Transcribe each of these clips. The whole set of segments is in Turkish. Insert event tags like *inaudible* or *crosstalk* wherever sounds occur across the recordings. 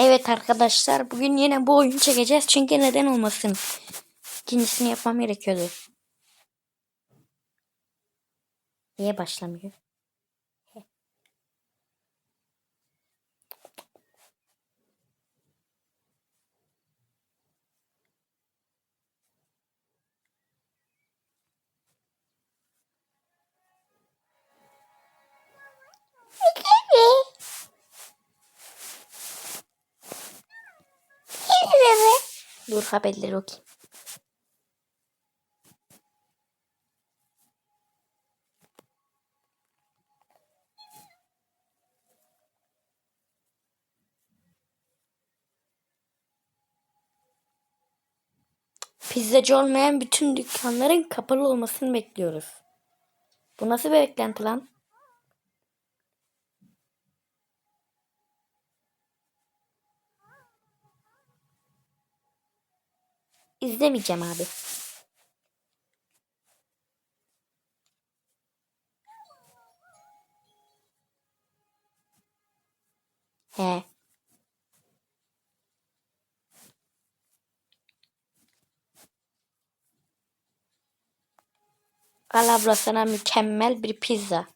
Evet arkadaşlar bugün yine bu oyunu çekeceğiz çünkü neden olmasın. İkincisini yapmam gerekiyordu. Niye başlamıyor? Dur haberleri okuyayım. Pizzacı olmayan bütün dükkanların kapalı olmasını bekliyoruz. Bu nasıl bir beklenti lan? İzlemeyeceğim abi. He. Al abla sana mükemmel bir pizza.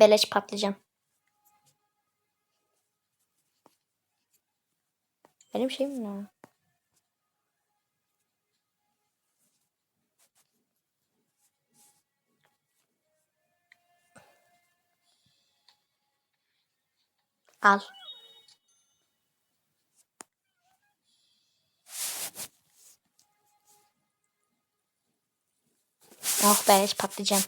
Beleş patlıcan. Benim şeyim ne? Al. Oh beleş patlıcan.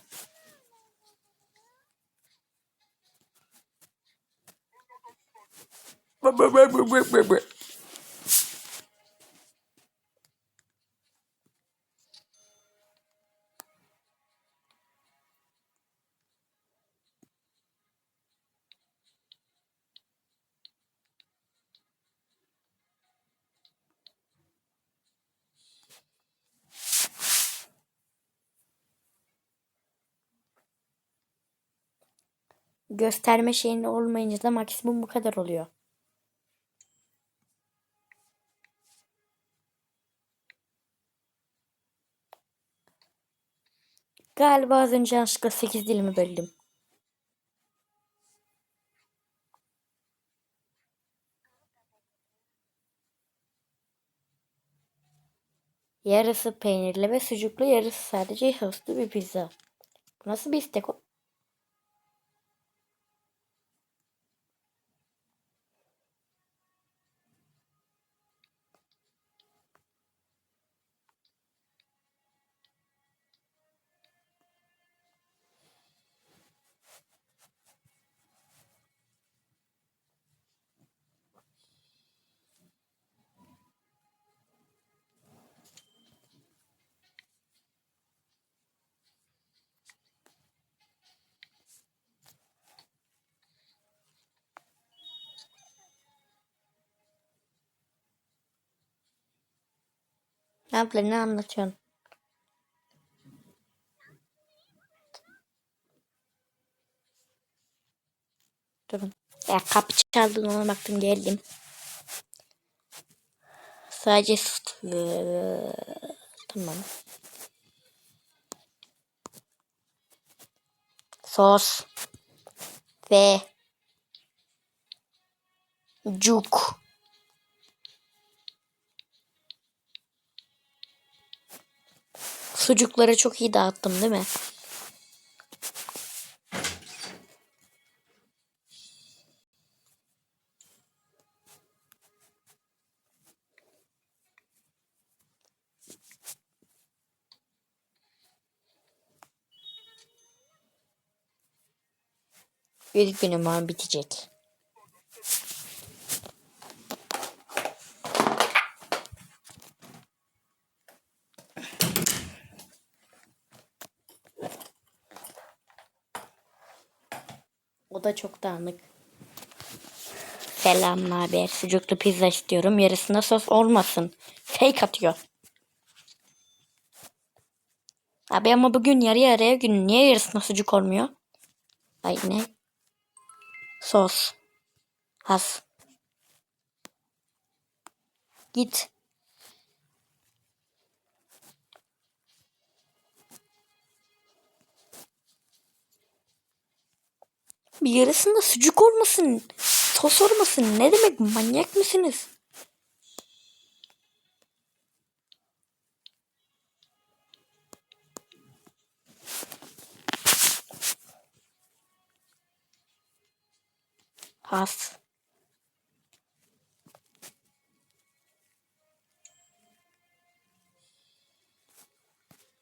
Gösterme şeyinde olmayınca da maksimum bu kadar oluyor. Galiba az önce yanlışlıkla 8 dilimi böldüm. Yarısı peynirli ve sucuklu, yarısı sadece soslu bir pizza. Nasıl bir istek o? Abla ne anlatıyorsun? Durun. Ya kapı çaldı ona baktım geldim. Sadece. Tamam. Sos. Ve cuk. Sucukları çok iyi dağıttım değil mi? Üzgünüm ama bitecek. Da çok dağınık. Selam haber. Sucuklu pizza istiyorum. Yarısında sos olmasın. Fake atıyor. Abi ama bugün yarı yarıya gün niye yarısına sucuk olmuyor? Ay ne? Sos. Has. Git. Bir yarısında sucuk olmasın. Sos olmasın. Ne demek manyak mısınız? Has.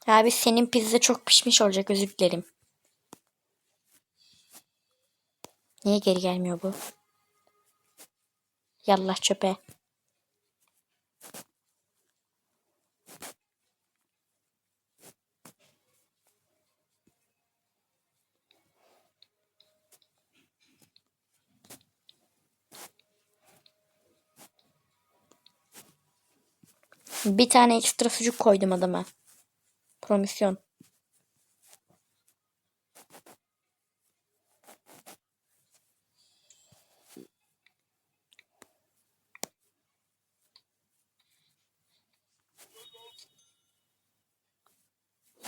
Abi senin pizza çok pişmiş olacak özür dilerim. Niye geri gelmiyor bu? Yallah çöpe. Bir tane ekstra sucuk koydum adama. Promisyon.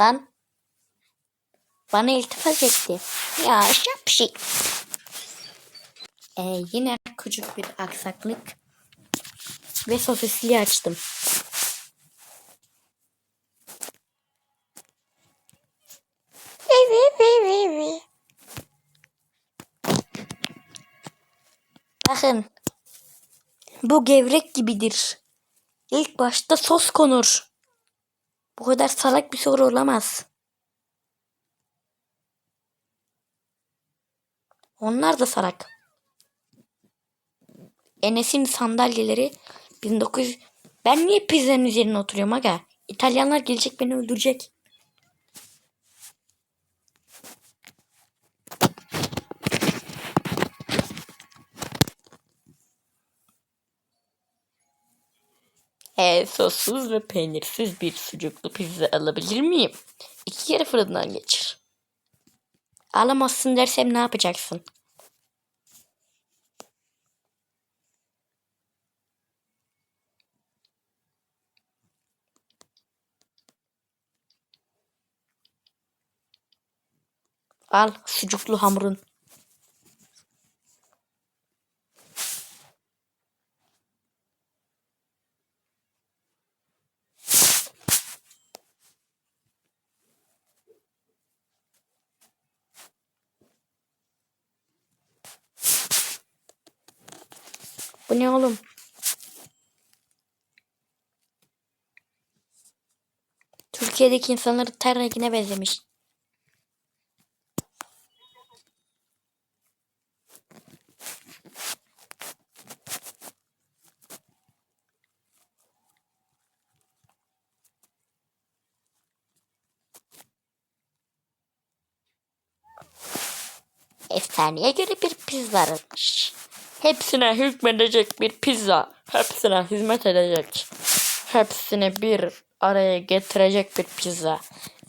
Lan. Bana iltifat etti. Ya şapşik. Ee, yine küçük bir aksaklık. Ve sosisli açtım. Bakın. Bu gevrek gibidir. İlk başta sos konur. Bu kadar salak bir soru olamaz. Onlar da salak. Enes'in sandalyeleri 1900 Ben niye pizzanın üzerine oturuyorum aga? İtalyanlar gelecek beni öldürecek. E, sossuz ve peynirsiz bir sucuklu pizza alabilir miyim? İki kere fırından geçir. Alamazsın dersem ne yapacaksın? Al sucuklu hamurun. Bu ne oğlum? Türkiye'deki insanları ter rengine benzemiş. Efsaneye göre bir pizza aranmış. Hepsine hükmedecek bir pizza. Hepsine hizmet edecek. Hepsini bir araya getirecek bir pizza.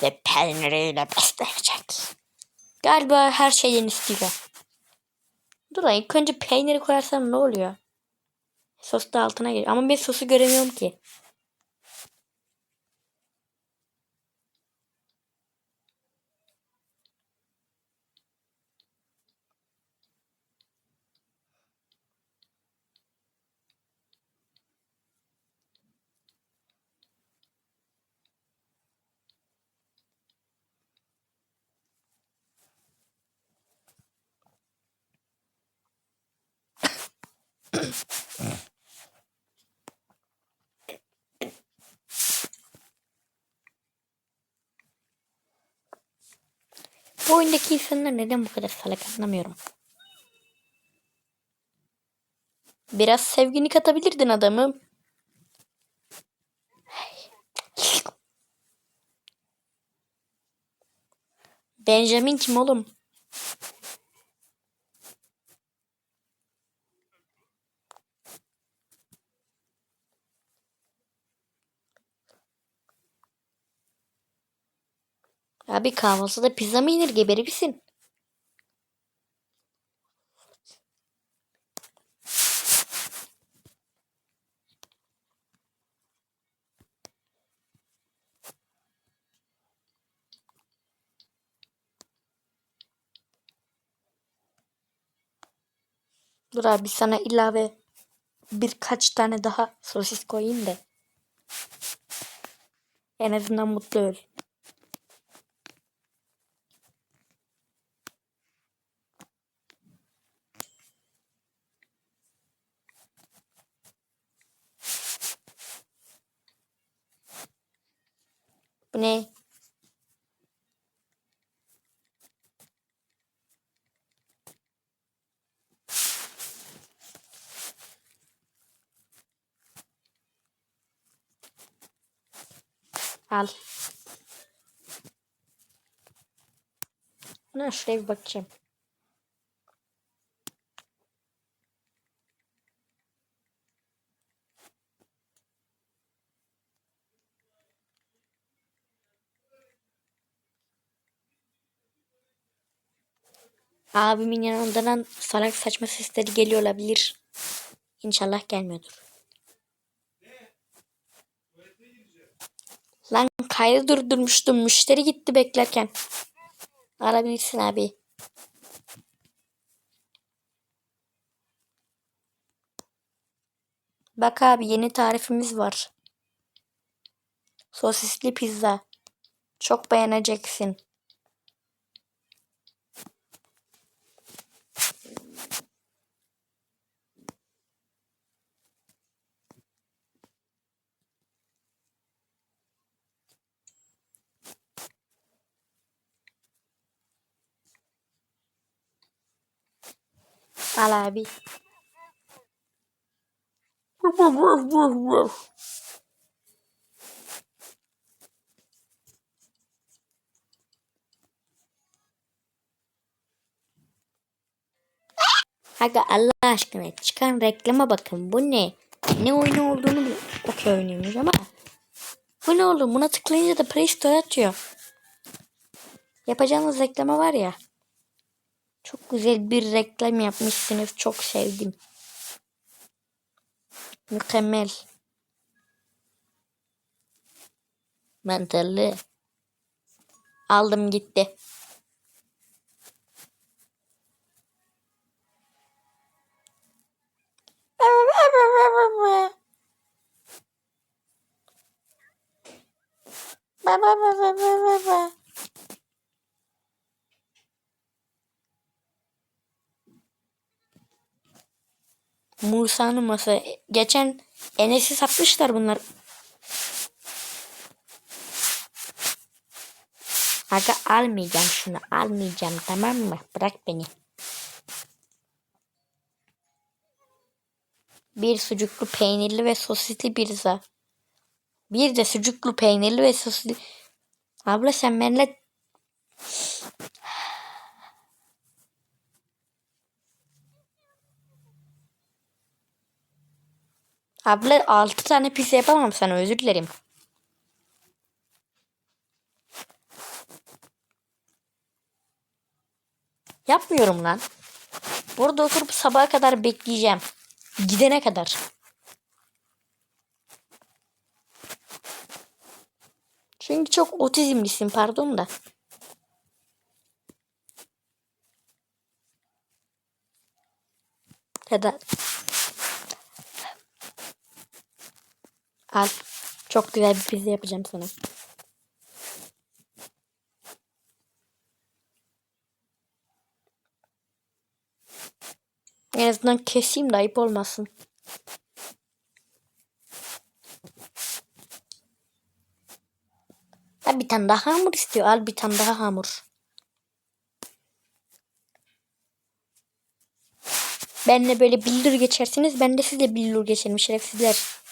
Ve peyniriyle besleyecek. Galiba her şeyden istiyor. Dur lan ilk önce peyniri koyarsam ne oluyor? Sos da altına geliyor. Ama ben sosu göremiyorum ki. Bu oyundaki insanlar neden bu kadar salak anlamıyorum. Biraz sevgini katabilirdin adamım. Benjamin kim oğlum? Abi kahvaltıda pizza mı yenir geberirsin. Dur abi sana ilave birkaç tane daha sosis koyayım da. En azından mutlu ol. Bir bakayım. Abimin yanından salak saçma sesleri geliyor olabilir. İnşallah gelmiyordur. Lan kaydı durdurmuştum. Müşteri gitti beklerken. Arabilirsin abi. Bak abi yeni tarifimiz var. Sosisli pizza. Çok beğeneceksin. Al abi. Aga Allah aşkına çıkan reklama bakın. Bu ne? Ne oyunu olduğunu bile okey oynuyormuş ama. Bu ne oğlum? Buna tıklayınca da Play Store atıyor. Yapacağınız reklama var ya. Çok güzel bir reklam yapmışsınız. Çok sevdim. Mükemmel. Mantarlı. Aldım gitti. Musa'nın masa. Geçen Enes'i satmışlar bunlar. Aga almayacağım şunu almayacağım tamam mı? Bırak beni. Bir sucuklu peynirli ve sosisli pizza. Bir de sucuklu peynirli ve sosisli. Abla sen benimle Abla 6 tane pizza yapamam sana özür dilerim. Yapmıyorum lan. Burada oturup sabaha kadar bekleyeceğim. Gidene kadar. Çünkü çok otizmlisin pardon da. Ya da Al. Çok güzel bir pizza yapacağım sana. En azından keseyim de ayıp olmasın. Ha, bir tane daha hamur istiyor. Al bir tane daha hamur. Benle böyle bildir geçersiniz. Ben de sizle bildir geçerim şerefsizler.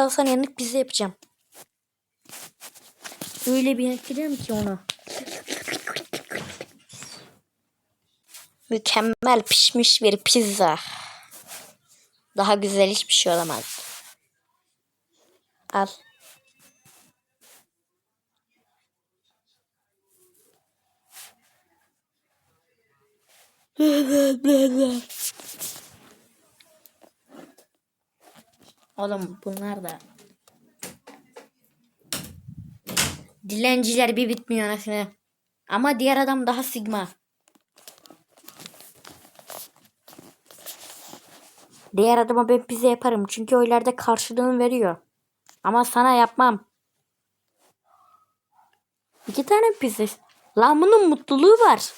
salsan yanık pizza yapacağım. Öyle bir yakacağım ki onu. Mükemmel pişmiş bir pizza. Daha güzel hiçbir şey olamaz. Al. Blah, *laughs* blah, blah, blah. Oğlum bunlar da Dilenciler bir bitmiyor anasını. Ama diğer adam daha sigma. Diğer adama ben pizza yaparım. Çünkü o ileride karşılığını veriyor. Ama sana yapmam. İki tane pizza. Lan bunun mutluluğu var.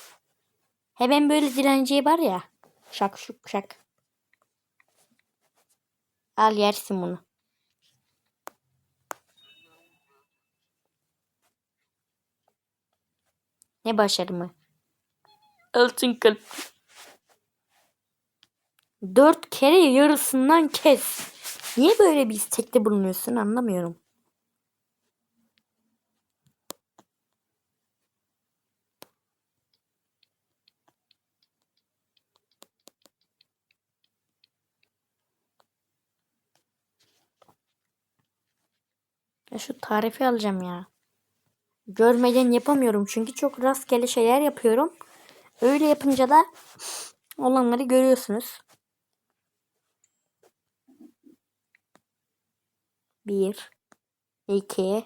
Hemen böyle dilenciye var ya. Şak şuk şak. Al yersin bunu. Ne başarımı? Altın kalp. Dört kere yarısından kes. Niye böyle bir istekte bulunuyorsun anlamıyorum. Ya şu tarifi alacağım ya. Görmeden yapamıyorum çünkü çok rastgele şeyler yapıyorum. Öyle yapınca da olanları görüyorsunuz. Bir, iki,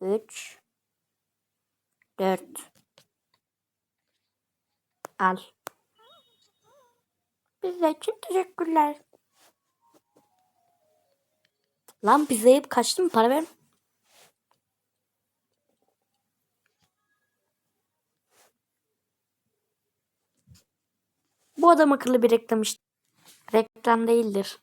üç, dört. Al. Bize için teşekkürler. Lan pizza yiyip kaçtım para ver. Bu adam akıllı bir reklam işte. Reklam değildir.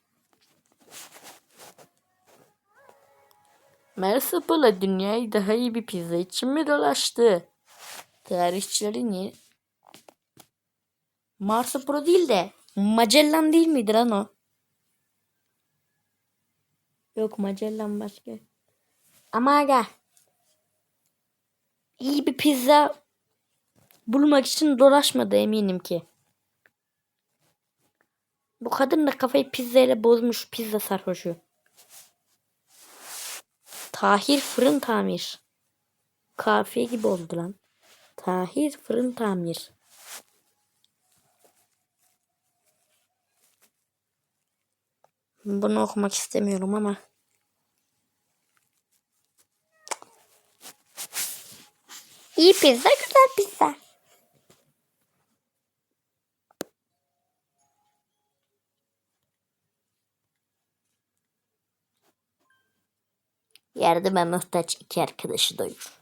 Mersapola dünyayı daha iyi bir pizza için mi dolaştı? Tarihçileri niye? Marsupilami değil de Magellan değil miydi lan o? Yok Magellan başka. Ama aga iyi bir pizza bulmak için dolaşmadı eminim ki. Bu kadın da kafayı pizzayla bozmuş pizza sarhoşu. Tahir fırın tamir. Kafiye gibi oldu lan. Tahir fırın tamir. Bunu okumak istemiyorum ama. İyi pizza, güzel pizza. Yardıma muhtaç iki arkadaşı doyur.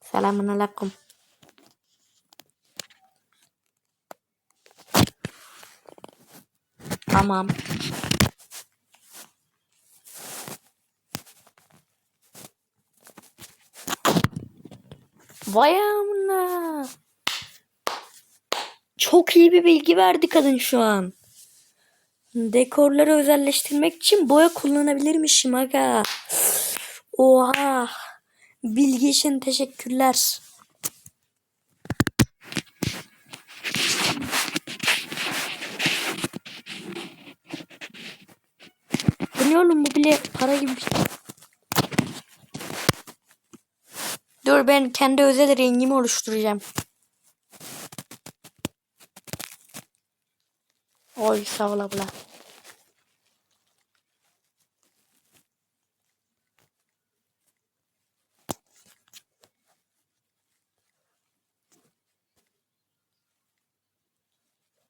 Selamun aleyküm. Tamam. Vay amına. Çok iyi bir bilgi verdi kadın şu an. Dekorları özelleştirmek için boya kullanabilirmişim aga. Oha. Bilgi için teşekkürler. Bu ne oğlum bu bile para gibi bir şey. Dur ben kendi özel rengimi oluşturacağım. Oy sağ ol abla.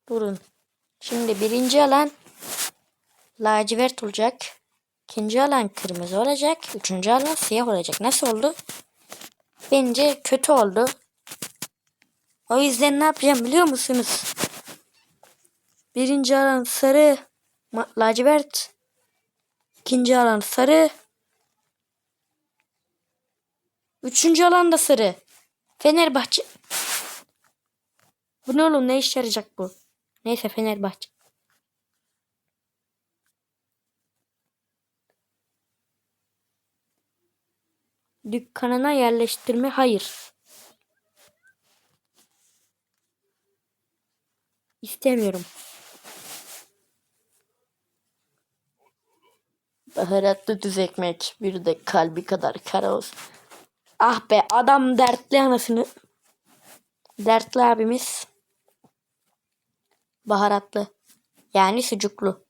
Durun. Şimdi birinci alan lacivert olacak. İkinci alan kırmızı olacak. Üçüncü alan siyah olacak. Nasıl oldu? Bence kötü oldu. O yüzden ne yapacağım biliyor musunuz? Birinci alan sarı lacivert. İkinci alan sarı. Üçüncü alan da sarı. Fenerbahçe. Bu ne oğlum ne işe yarayacak bu? Neyse Fenerbahçe. Dükkanına yerleştirme hayır. İstemiyorum. Baharatlı düz ekmek. Bir de kalbi kadar kara olsun. Ah be adam dertli anasını. Dertli abimiz baharatlı. Yani sucuklu.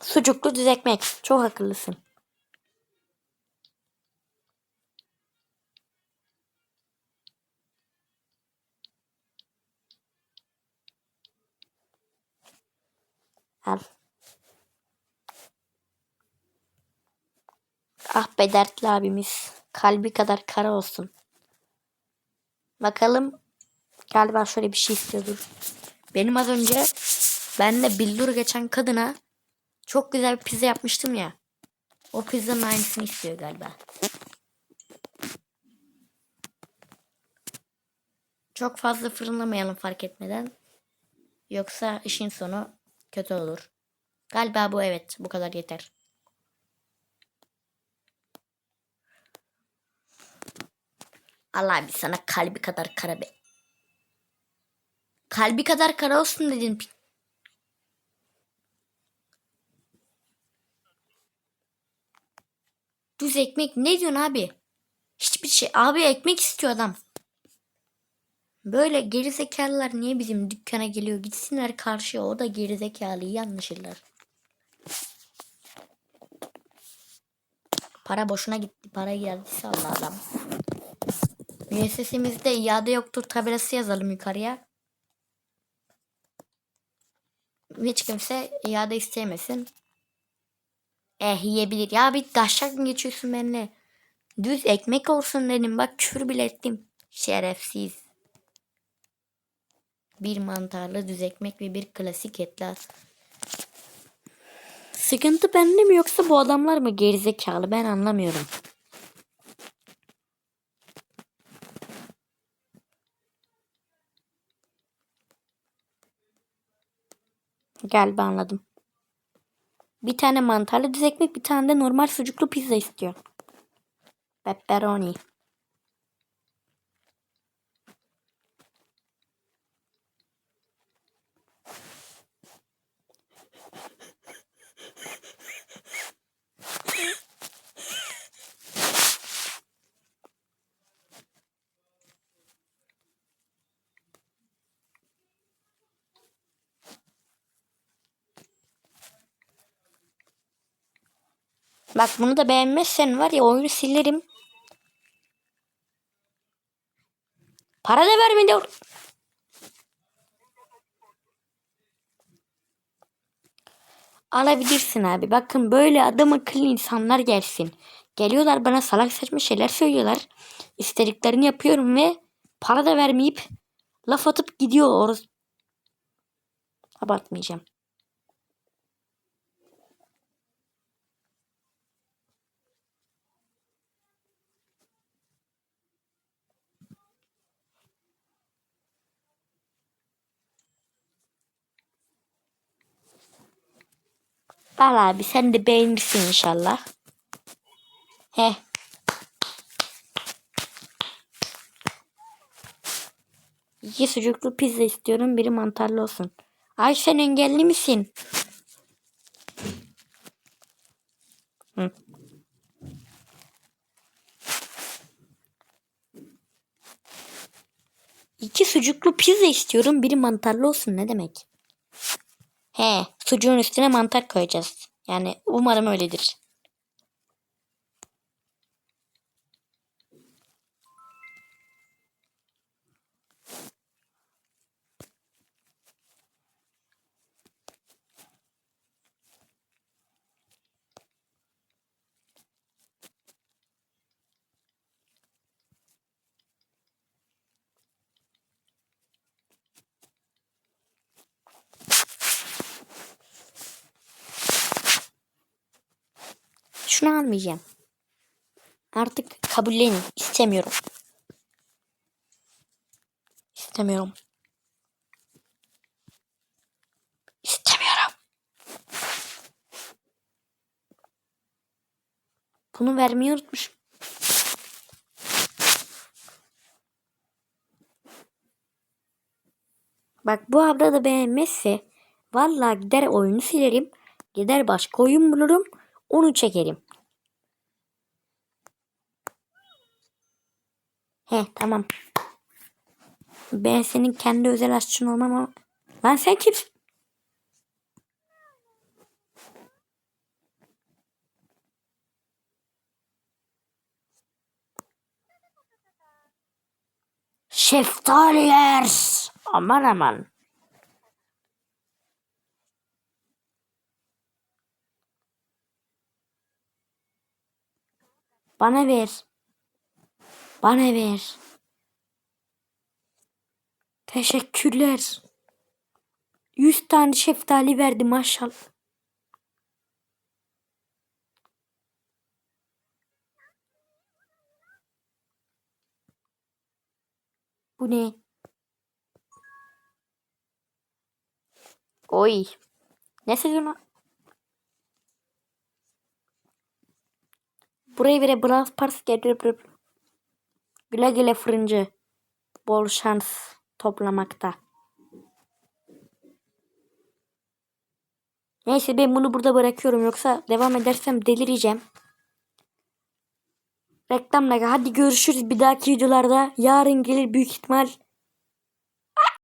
Sucuklu düz ekmek. Çok akıllısın. Al. Ah be dertli abimiz. Kalbi kadar kara olsun. Bakalım. Galiba şöyle bir şey istiyordur. Benim az önce benle bildur geçen kadına çok güzel bir pizza yapmıştım ya. O pizzanın aynısını istiyor galiba. Çok fazla fırınlamayalım fark etmeden. Yoksa işin sonu kötü olur. Galiba bu evet. Bu kadar yeter. Allah bir sana kalbi kadar kara be. Kalbi kadar kara olsun dedin. Düz ekmek ne diyorsun abi? Hiçbir şey. Abi ekmek istiyor adam. Böyle gerizekalılar niye bizim dükkana geliyor? Gitsinler karşıya o da gerizekalı iyi anlaşırlar. Para boşuna gitti. Para geldiyse Allah adam. Müessesemizde iade yoktur tabelası yazalım yukarıya. Hiç kimse iade istemesin. Eh yiyebilir. Ya bir taşak mı geçiyorsun benimle? Düz ekmek olsun dedim. Bak küfür bile ettim. Şerefsiz. Bir mantarlı düz ekmek ve bir klasik etler. Sıkıntı bende mi yoksa bu adamlar mı gerizekalı ben anlamıyorum. Galiba anladım. Bir tane mantarlı düz ekmek, bir tane de normal sucuklu pizza istiyor. Pepperoni. Bak bunu da beğenmezsen var ya oyunu silerim. Para da vermedi. Alabilirsin abi. Bakın böyle adam akıllı insanlar gelsin. Geliyorlar bana salak saçma şeyler söylüyorlar. İstediklerini yapıyorum ve para da vermeyip laf atıp gidiyor orası. Abartmayacağım. Al abi sen de beğenirsin inşallah. He. İki sucuklu pizza istiyorum. Biri mantarlı olsun. Ay sen engelli misin? Hı. İki sucuklu pizza istiyorum. Biri mantarlı olsun. Ne demek? He, sucuğun üstüne mantar koyacağız. Yani umarım öyledir. Şunu almayacağım. Artık kabullenin. İstemiyorum. İstemiyorum. İstemiyorum. Bunu vermeyi unutmuşum. Bak bu abla da beğenmezse vallahi gider oyunu silerim. Gider başka oyun bulurum. Onu çekerim. He tamam. Ben senin kendi özel aşçın olmam ama... Lan sen kimsin? Şeftaliler. Aman aman. Bana ver. Bana ver. Teşekkürler. 100 tane şeftali verdi maşallah. Bu ne? Oy. Ne sezonu? Buraya bire Brawl Stars geliyor. Güle güle fırıncı. Bol şans toplamakta. Neyse ben bunu burada bırakıyorum yoksa devam edersem delireceğim. Reklamla hadi görüşürüz bir dahaki videolarda. Yarın gelir büyük ihtimal